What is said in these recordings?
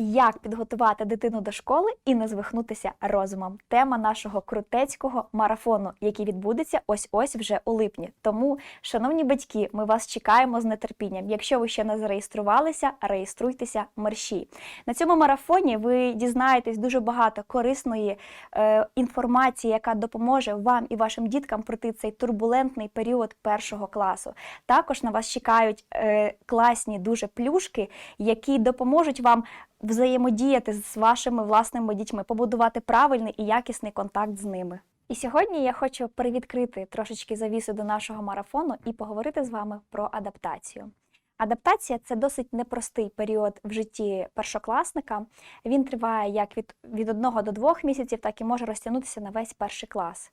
Як підготувати дитину до школи і не звихнутися розумом? Тема нашого крутецького марафону, який відбудеться ось ось вже у липні. Тому, шановні батьки, ми вас чекаємо з нетерпінням. Якщо ви ще не зареєструвалися, реєструйтеся мерщій. На цьому марафоні ви дізнаєтесь дуже багато корисної е, інформації, яка допоможе вам і вашим діткам пройти цей турбулентний період першого класу. Також на вас чекають е, класні дуже плюшки, які допоможуть вам взаємодіяти з вашими власними дітьми, побудувати правильний і якісний контакт з ними. І сьогодні я хочу привідкрити трошечки завіси до нашого марафону і поговорити з вами про адаптацію. Адаптація це досить непростий період в житті першокласника. Він триває як від, від 1 до 2 місяців, так і може розтягнутися на весь перший клас.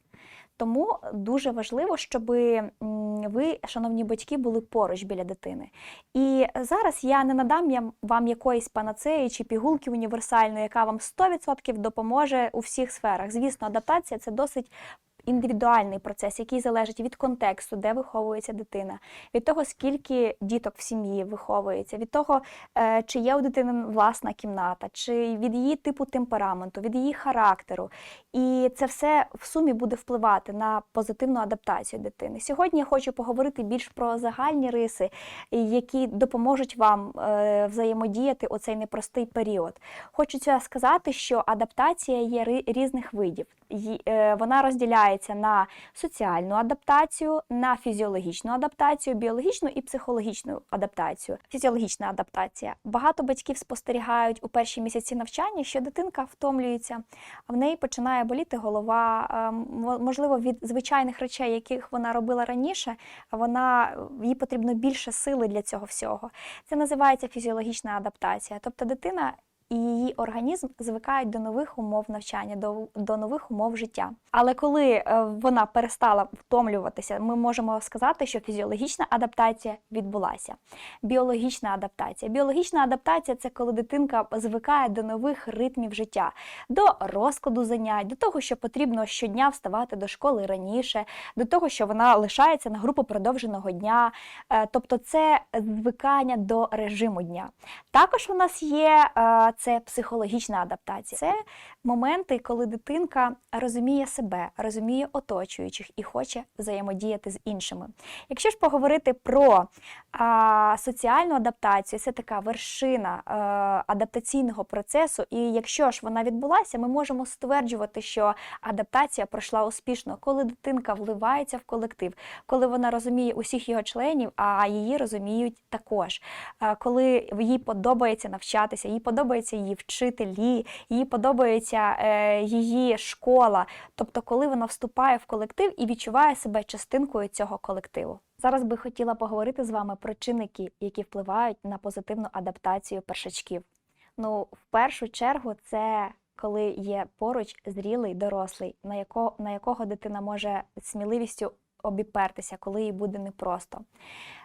Тому дуже важливо, щоб ви, шановні батьки, були поруч біля дитини. І зараз я не надам вам якоїсь панацеї чи пігулки універсальної, яка вам 100% допоможе у всіх сферах. Звісно, адаптація це досить індивідуальний процес, який залежить від контексту, де виховується дитина, від того, скільки діток в сім'ї виховується, від того, е, чи є у дитини власна кімната, чи від її типу темпераменту, від її характеру. І це все в сумі буде впливати на позитивну адаптацію дитини. Сьогодні я хочу поговорити більш про загальні риси, які допоможуть вам е, взаємодіяти у цей непростий період. Хочу сказати, що адаптація є різних видів. Е, вона розділяється на соціальну адаптацію, на фізіологічну адаптацію, біологічну і психологічну адаптацію. Фізіологічна адаптація. Багато батьків спостерігають у перші місяці навчання, що дитинка втомлюється, а в неї починає боліти голова, можливо, від звичайних речей, яких вона робила раніше, вона їй потрібно більше сили для цього всього. Це називається фізіологічна адаптація. Тобто дитина і її організм звикають до нових умов навчання, до, до нових умов життя. Але коли е, вона перестала втомлюватися, ми можемо сказати, що фізіологічна адаптація відбулася. Біологічна адаптація. Біологічна адаптація це коли дитинка звикає до нових ритмів життя, до розкладу занять, до того, що потрібно щодня вставати до школи раніше, до того, що вона лишається на групу продовженого дня. Е, тобто це звикання до режиму дня. Також у нас є е, це психологічна адаптація. Це моменти, коли дитинка розуміє себе, розуміє оточуючих і хоче взаємодіяти з іншими. Якщо ж поговорити про а, соціальну адаптацію, це така вершина а, адаптаційного процесу, і якщо ж вона відбулася, ми можемо стверджувати, що адаптація пройшла успішно, коли дитинка вливається в колектив, коли вона розуміє усіх його членів, а її розуміють також, а, коли їй подобається навчатися, їй подобається подобаються її вчителі, їй подобається е, її школа. Тобто, коли вона вступає в колектив і відчуває себе частинкою цього колективу. Зараз би хотіла поговорити з вами про чинники, які впливають на позитивну адаптацію першачків. Ну, в першу чергу, це коли є поруч зрілий дорослий, на якого, на якого дитина може сміливістю обіпертися, коли їй буде непросто.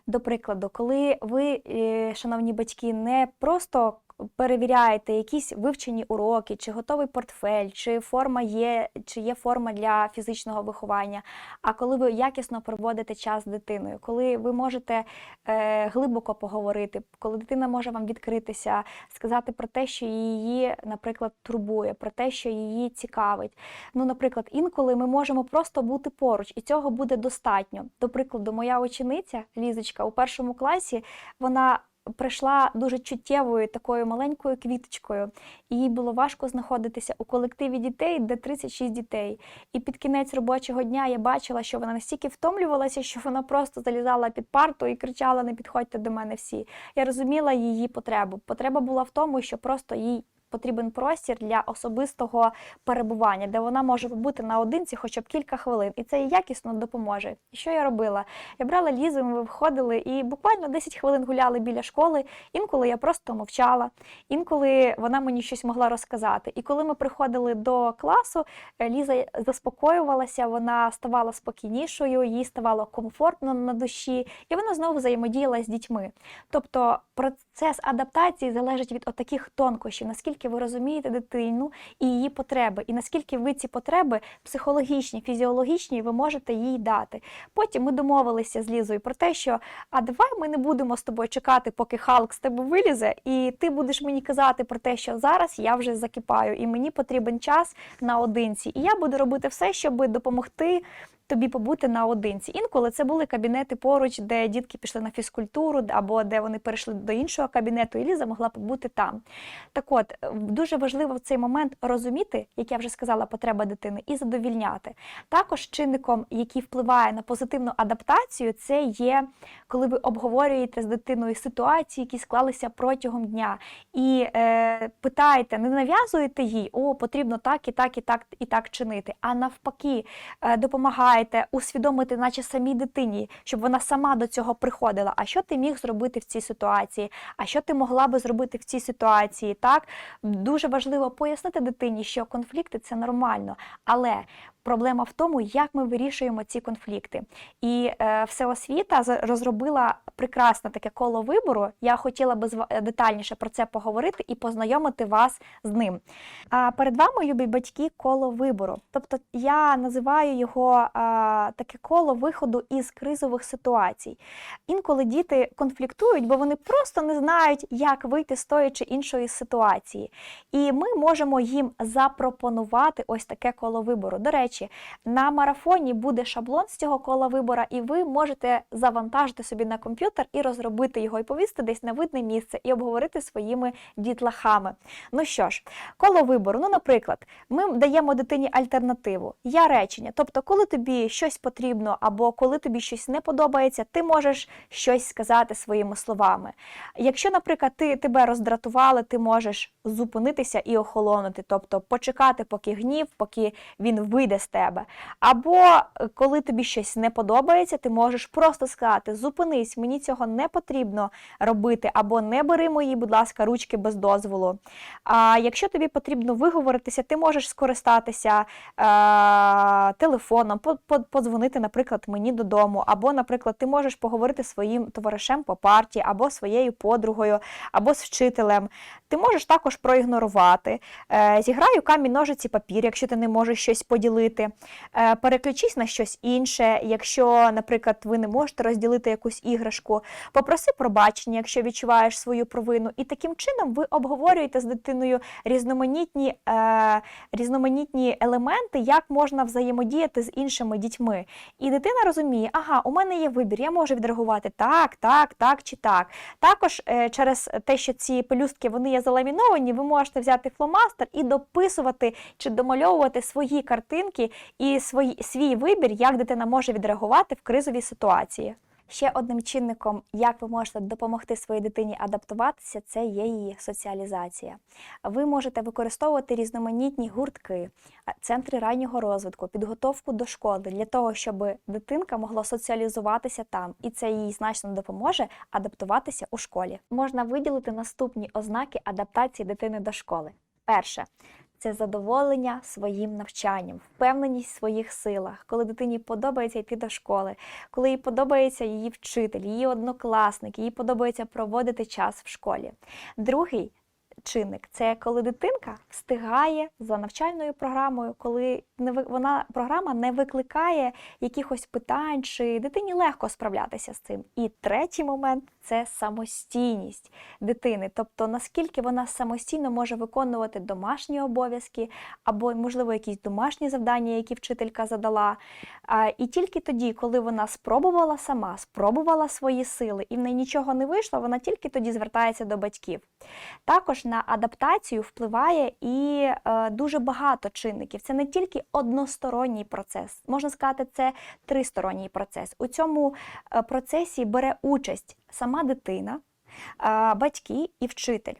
До прикладу, коли ви, е, шановні батьки, не просто перевіряєте якісь вивчені уроки, чи готовий портфель, чи форма є, чи є форма для фізичного виховання. А коли ви якісно проводите час з дитиною, коли ви можете е, глибоко поговорити, коли дитина може вам відкритися, сказати про те, що її, наприклад, турбує, про те, що її цікавить. Ну, наприклад, інколи ми можемо просто бути поруч, і цього буде достатньо. До прикладу, моя учениця Лізочка у першому класі, вона прийшла дуже чуттєвою такою маленькою квіточкою, і їй було важко знаходитися у колективі дітей, де 36 дітей. І під кінець робочого дня я бачила, що вона настільки втомлювалася, що вона просто залізала під парту і кричала: Не підходьте до мене всі. Я розуміла її потребу. Потреба була в тому, що просто їй потрібен простір для особистого перебування, де вона може побути наодинці хоча б кілька хвилин, і це їй якісно допоможе. І що я робила? Я брала лізу, ми виходили і буквально 10 хвилин гуляли біля школи. Інколи я просто мовчала, інколи вона мені щось могла розказати. І коли ми приходили до класу, е, Ліза заспокоювалася, вона ставала спокійнішою, їй ставало комфортно на душі, і вона знову взаємодіяла з дітьми. Тобто процес адаптації залежить від отаких тонкощів, наскільки наскільки ви розумієте дитину і її потреби, і наскільки ви ці потреби психологічні, фізіологічні, ви можете їй дати. Потім ми домовилися з Лізою про те, що а давай ми не будемо з тобою чекати, поки Халк з тебе вилізе, і ти будеш мені казати про те, що зараз я вже закипаю, і мені потрібен час наодинці. І я буду робити все, щоб допомогти тобі побути наодинці. Інколи це були кабінети поруч, де дітки пішли на фізкультуру, або де вони перейшли до іншого кабінету, і Ліза могла побути там. Так от, е, дуже важливо в цей момент розуміти, як я вже сказала, потреба дитини, і задовільняти. Також чинником, який впливає на позитивну адаптацію, це є коли ви обговорюєте з дитиною ситуації, які склалися протягом дня, і е, питаєте, не нав'язуєте їй, о, потрібно так і так, і так і так чинити, а навпаки, е, допомагаєте усвідомити, наче самій дитині, щоб вона сама до цього приходила. А що ти міг зробити в цій ситуації? А що ти могла би зробити в цій ситуації? Так дуже важливо пояснити дитині, що конфлікти це нормально, але Проблема в тому, як ми вирішуємо ці конфлікти. І е, всеосвіта розробила прекрасне таке коло вибору. Я хотіла би детальніше про це поговорити і познайомити вас з ним. А перед вами, любі батьки, коло вибору. Тобто я називаю його а, таке коло виходу із кризових ситуацій. Інколи діти конфліктують, бо вони просто не знають, як вийти з тої чи іншої ситуації. І ми можемо їм запропонувати ось таке коло вибору. До речі, на марафоні буде шаблон з цього кола вибора, і ви можете завантажити собі на комп'ютер і розробити його, і повісти десь на видне місце, і обговорити своїми дітлахами. Ну що ж, коло вибору. Ну, наприклад, ми даємо дитині альтернативу. Я речення. Тобто, коли тобі щось потрібно, або коли тобі щось не подобається, ти можеш щось сказати своїми словами. Якщо, наприклад, ти тебе роздратували, ти можеш зупинитися і охолонути, тобто почекати, поки гнів, поки він вийде з тебе. Або е, коли тобі щось не подобається, ти можеш просто сказати: зупинись, мені цього не потрібно робити, або не бери мої, будь ласка, ручки без дозволу. А якщо тобі потрібно виговоритися, ти можеш скористатися е, телефоном, по- по- подзвонити, наприклад, мені додому, або, наприклад, ти можеш поговорити своїм товаришем по парті, або своєю подругою, або з вчителем. Ти можеш також проігнорувати. Е, зіграю камінь, ножиці, папір, якщо ти не можеш щось поділити. Е, переключись на щось інше, якщо, наприклад, ви не можете розділити якусь іграшку. Попроси пробачення, якщо відчуваєш свою провину. І таким чином ви обговорюєте з дитиною різноманітні, е, різноманітні елементи, як можна взаємодіяти з іншими дітьми. І дитина розуміє, ага, у мене є вибір, я можу відреагувати так, так, так чи так. Також е, через те, що ці пелюстки вони є заламіновані, ви можете взяти фломастер і дописувати чи домальовувати свої картинки і свій, свій вибір, як дитина може відреагувати в кризовій ситуації. Ще одним чинником, як ви можете допомогти своїй дитині адаптуватися, це є її соціалізація. Ви можете використовувати різноманітні гуртки, центри раннього розвитку, підготовку до школи для того, щоб дитинка могла соціалізуватися там, і це їй значно допоможе адаптуватися у школі. Можна виділити наступні ознаки адаптації дитини до школи. Перше це задоволення своїм навчанням, впевненість в своїх силах, коли дитині подобається йти до школи, коли їй подобається її вчитель, її однокласник, їй подобається проводити час в школі. Другий чинник це коли дитинка встигає за навчальною програмою, коли вона програма не викликає якихось питань, чи дитині легко справлятися з цим. І третій момент це самостійність дитини, тобто наскільки вона самостійно може виконувати домашні обов'язки або, можливо, якісь домашні завдання, які вчителька задала. І тільки тоді, коли вона спробувала сама, спробувала свої сили, і в неї нічого не вийшло, вона тільки тоді звертається до батьків. Також на адаптацію впливає і е, дуже багато чинників. Це не тільки односторонній процес, можна сказати, це тристоронній процес. У цьому е, процесі бере участь сама дитина, е, батьки і вчитель.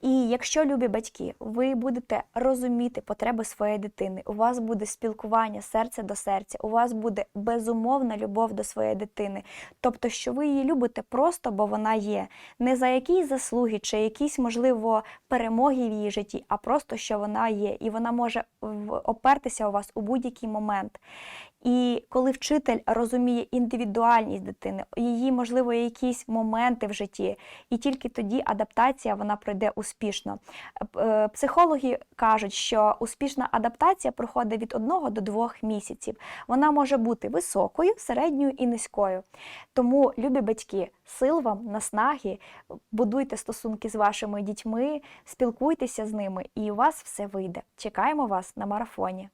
І якщо любі батьки, ви будете розуміти потреби своєї дитини, у вас буде спілкування серця до серця, у вас буде безумовна любов до своєї дитини. Тобто, що ви її любите просто, бо вона є, не за якісь заслуги чи якісь, можливо, перемоги в її житті, а просто що вона є, і вона може опертися у вас у будь-який момент. І коли вчитель розуміє індивідуальність дитини, її, можливо, якісь моменти в житті, і тільки тоді адаптація вона пройде успішно. Е, Психологи кажуть, що успішна адаптація проходить від 1 до 2 місяців. Вона може бути високою, середньою і низькою. Тому, любі батьки, сил вам, наснаги, будуйте стосунки з вашими дітьми, спілкуйтеся з ними, і у вас все вийде. Чекаємо вас на марафоні.